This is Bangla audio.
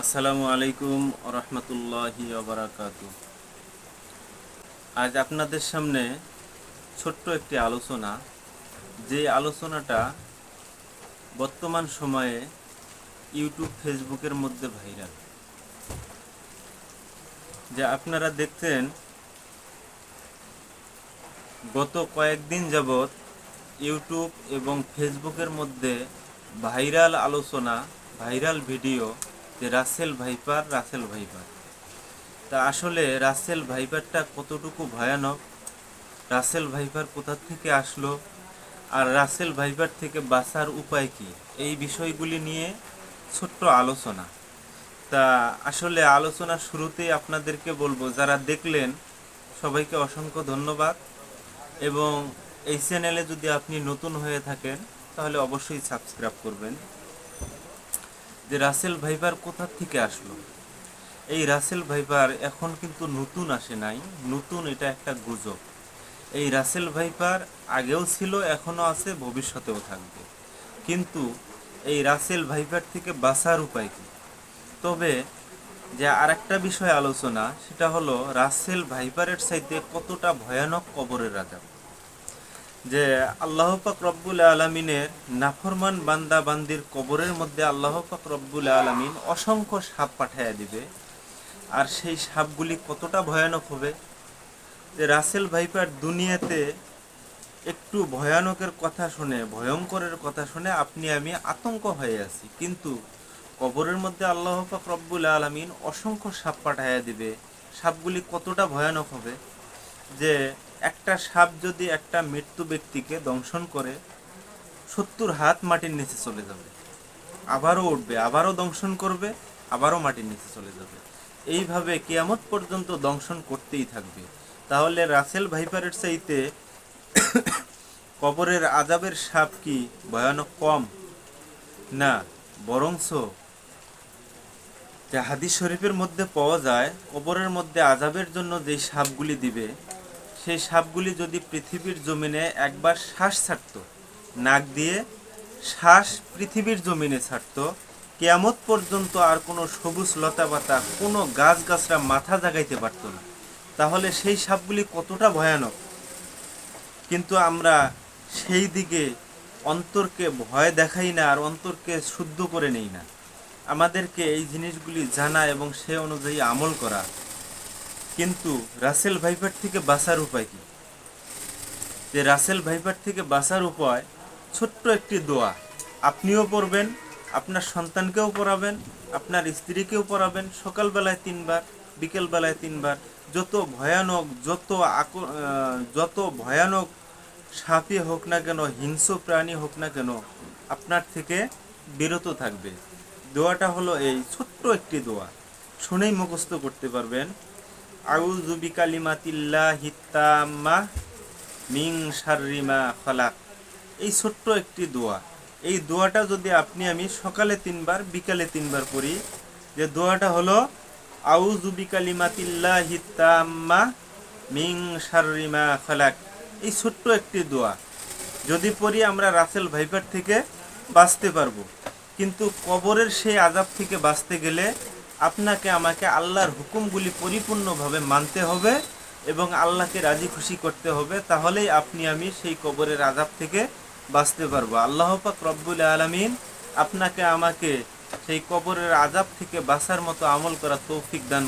আসসালামু আলাইকুম রহমতুল্লাহি বারাকাত আজ আপনাদের সামনে ছোট্ট একটি আলোচনা, যে আলোচনাটা বর্তমান সময়ে ইউটিউব, ফেসবুকের মধ্যে ভাইরাল। যে আপনারা দেখতেন গত কয়েকদিন যাবৎ ইউটিউব এবং ফেসবুকের মধ্যে ভাইরাল আলোচনা, ভাইরাল ভিডিও যে রাসেল ভাইপার রাসেল ভাইপার। তা আসলে রাসেল ভাইপারটা কতটুকু ভয়ানক? রাসেল ভাইপার কোথা থেকে আসলো? আর রাসেল ভাইপার থেকে বাঁচার উপায় কি? এই বিষয়গুলি নিয়ে ছোট্ট আলোচনা। তা আসলে আলোচনা শুরুতেই আপনাদেরকে বলব, যারা দেখলেন, সবাইকে অসংখ্য ধন্যবাদ। এবং এই চ্যানেলে যদি আপনি নতুন হয়ে থাকেন, তাহলে অবশ্যই সাবস্ক্রাইব করবেন। যে রাসেল ভাইবার কোথা থেকে আসলো? এই রাসেল ভাইবার এখন কিন্তু নতুন আসে নাই, নতুন এটা একটা গুজব। এই রাসেল ভাইপার আগেও ছিল, এখনও আছে, ভবিষ্যতেও থাকবে। কিন্তু এই রাসেল ভাইপার থেকে বাঁচার উপায় কি? তবে যে আরেকটা বিষয় আলোচনা, সেটা হলো রাসেল ভাইপারের সাইতে কতটা ভয়ানক কবরের রাজা? যে আল্লাহ পাক রব্বুল আলমিনের নাফরমান বান্দা বান্দির কবরের মধ্যে আল্লাহ পাক রব্বুল আলমিন অসংখ্য সাপ পাঠাইয়া দিবে। আর সেই সাপগুলি কতটা ভয়ানক হবে? যে রাসেল ভাইপার দুনিয়াতে একটু ভয়ানকের কথা শুনে, ভয়ঙ্করের কথা শুনে আপনি আমি আতঙ্ক হয়ে আছি। কিন্তু কবরের মধ্যে আল্লাহ পাক রব্বুল আলমিন অসংখ্য সাপ পাঠাইয়া দিবে। সাপগুলি কতটা ভয়ানক হবে? যে একটা সাপ যদি একটা মৃত্যু ব্যক্তিকে দংশন করে, সত্তর হাত মাটির নিচে চলে যাবে। আবারও উঠবে, আবারও দংশন করবে, আবারও মাটির নিচে চলে যাবে। এইভাবে কেয়ামত পর্যন্ত দংশন করতেই থাকবে। তাহলে রাসেল ভাইপারের চাইতে কবরের আজাবের সাপ কি ভয়ানক কম? না বরংস যে হাদিস শরীফের মধ্যে পাওয়া যায়, কবরের মধ্যে আজাবের জন্য যে সাপগুলি দিবে সেই সাপগুলি যদি পৃথিবীর জমিনে একবার শ্বাস ছাড়ত, নাক দিয়ে শ্বাস পৃথিবীর জমিনে ছাড়ত, কেয়ামত পর্যন্ত আর কোনো সবুজ লতা পাতা কোনো গাছ গাছরা মাথা জাগাইতে পারতো না। তাহলে সেই সাপগুলি কতটা ভয়ানক? কিন্তু আমরা সেই দিকে অন্তরকে ভয় দেখাই না আর অন্তরকে শুদ্ধ করে নেই না। আমাদেরকে এই জিনিসগুলি জানা এবং সে অনুযায়ী আমল করা। কিন্তু রাসেল ভাইপার থেকে বাঁচার উপায় কি? যে রাসেল ভাইপার থেকে বাঁচার উপায় ছোট্ট একটি দোয়া। আপনিও পড়বেন, আপনার সন্তানকেও পড়াবেন, আপনার স্ত্রীকেও পড়াবেন, সকালবেলায় তিনবার, বিকেলবেলায় তিনবার। যত ভয়ানক, যত যত ভয়ানক সাপই হোক না কেন, হিংস্র প্রাণী হোক না কেন, আপনার থেকে বিরত থাকবে। দোয়াটা হলো এই ছোট্ট একটি দোয়া। শুনেই মুখস্থ করতে পারবেন আউযু বিকালিমাতিল্লাহি তাম্মা মিং শাররিমা খালাক। এই ছোট্ট একটি দোয়া। এই দোয়াটা যদি আপনি, আমি সকালে তিনবার, বিকালে তিনবার পড়ি, যে দোয়াটা হলো, আউযু বিকালিমাতিল্লাহি তাম্মা মিং শাররিমা খালাক। এই ছোট্ট একটি দোয়া। যদি পড়ি, আমরা রাসেল ভাইপার থেকে বাঁচতে পারব। কিন্তু কবরের সেই আজাব থেকে বাঁচতে গেলে আপনাকে আমাকে আল্লাহর হুকুমগুলি পরিপূর্ণভাবে মানতে হবে এবং আল্লাহকে রাজি খুশি করতে হবে, তাহলেই আপনি আমি সেই কবরের আজাব থেকে বাঁচতে পারব। আল্লাহ পাক রব্বুল আলমিন আপনাকে আমাকে সেই কবরের আজাব থেকে বাঁচার মতো আমল করা তৌফিক দান